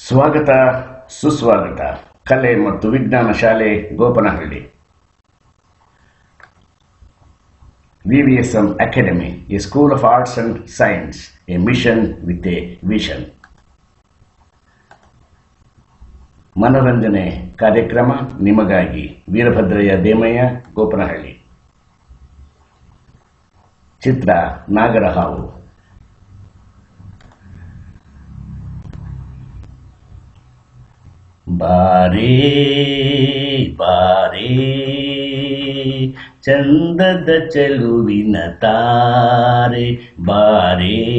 ಸ್ವಾಗತ, ಸುಸ್ವಾಗತ. ಕಲೆ ಮತ್ತು ವಿಜ್ಞಾನ ಶಾಲೆ, Gopanahalli. VVSM academy a school of arts and science a mission with a vision ಮನೋರಂಜನೆ ಕಾರ್ಯಕ್ರಮ ನಿಮಗಾಗಿ ವೀರಭದ್ರಯ್ಯ ದೇಮಯ್ಯ, ಗೋಪನಹಳ್ಳಿ. ಚಿತ್ರ ನಾಗರಹಾವು. ಬಾರೇ, ಬಾರಿ. ಚಂದದ ಚೆಲುವಿನ ತಾರೆ, ಬಾರಿ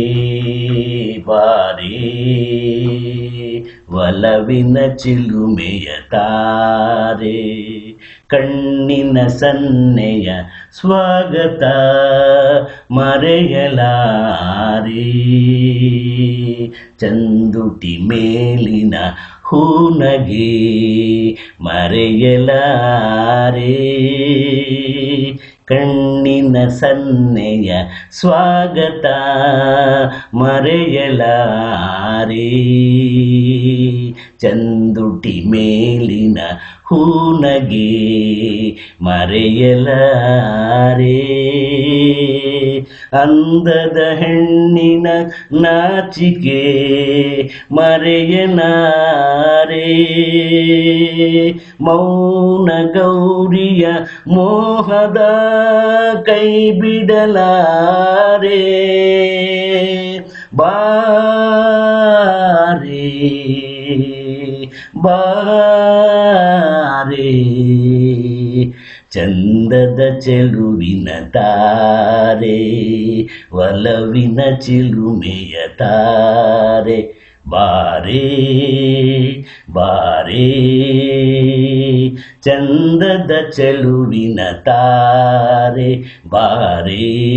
ಬಾರಿ. ಒಲವಿನ ಚಿಲುಮೆಯ ತಾರೆ, ಕಣ್ಣಿನ ಸನ್ನೆಯ ಸ್ವಾಗತ ಮರೆಯಲಾರಿ. ಚಂದುಟಿ ಮೇಲಿನ ಹೂನಗೆ ಮರೆಯಲಾರೆ. ಕಣ್ಣಿನ ಸನ್ನೆಯ ಸ್ವಾಗತ ಮರೆಯಲಾರೆ. ಚಂದುಟಿ ಮೇಲಿನ ಹೂನಗೆ ಮರೆಯಲಾರೆ. ಅಂದದ ಹೆಣ್ಣಿನ ನಾಚಿಕೆ ಮರೆಯಲಾರೆ. ಮೌನ ಗೌರಿಯ ಮೋಹದ ಕೈ ಬಿಡಲಾರೆ. ಬಾರೇ. ಬಾರೇ ಚಂದದ ಚೆಲುವಿನ ತಾರೆ ಒಲವಿನ ಚಿಲುಮೆಯ ತಾರೆ. ಬಾರೆ ಬಾರೆ ಚಂದದ ಚೆಲುವಿನ ತಾರೆ. ಬಾರೆ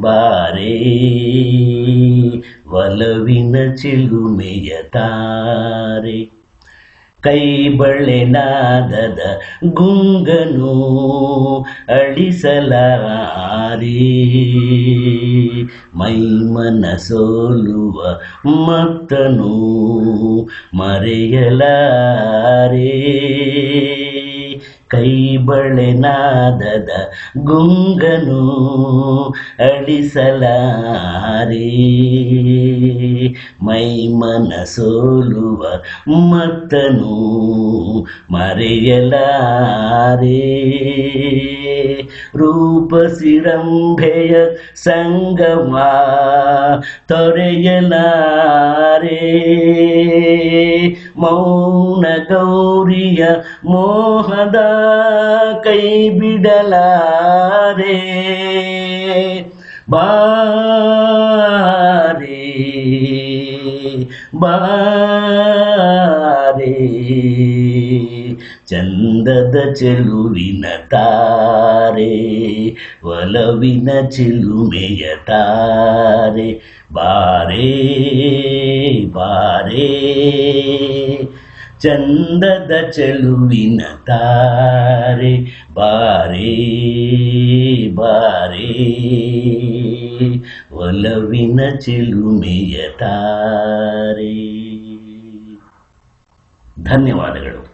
ಬಾರೇ ಒಲವಿನ ಚಿಲುಮೆಯ ತಾರೆ ಕೈ ಬಳೆನಾದದ ಗುಂಗನು ಅಳಿಸಲಾರಿ. ಮೈಮನ ಸೋಲುವ ಮತ್ತನು ಮರೆಯಲಾರೆ. ಕೈ ಬಳೆನಾದದ ಗುಂಗನು ಅಳಿಸಲಾರೆ. ಮೈಮನ ಸೋಲುವ ಮತ್ತನು ಮರೆಯಲಾರೆ. ರೂಪಸಿರಂಭೆಯ ಸಂಗಮ ತೊರೆಯಲಾರೆ. ಮೌನ ಗೌರಿಯ ಮೋಹದ ಕೈ ಬಿಡಲಾರೆ ಬಾರೇ ಬಾರೇ ಚಂದದ ಚೆಲುವಿನ ತಾರೆ ಒಲವಿನ ಚಿಲುಮೆಯ ತಾರೆ ಬಾರೇ ಬಾರೇ ಚಂದದ ಚೆಲುವಿನ ತಾರೆ ಬಾರೇ ಬಾರೇ. ಒಲವಿನ ಚೆಲುಮೆಯ ತಾರೆ. ಧನ್ಯವಾದಗಳು.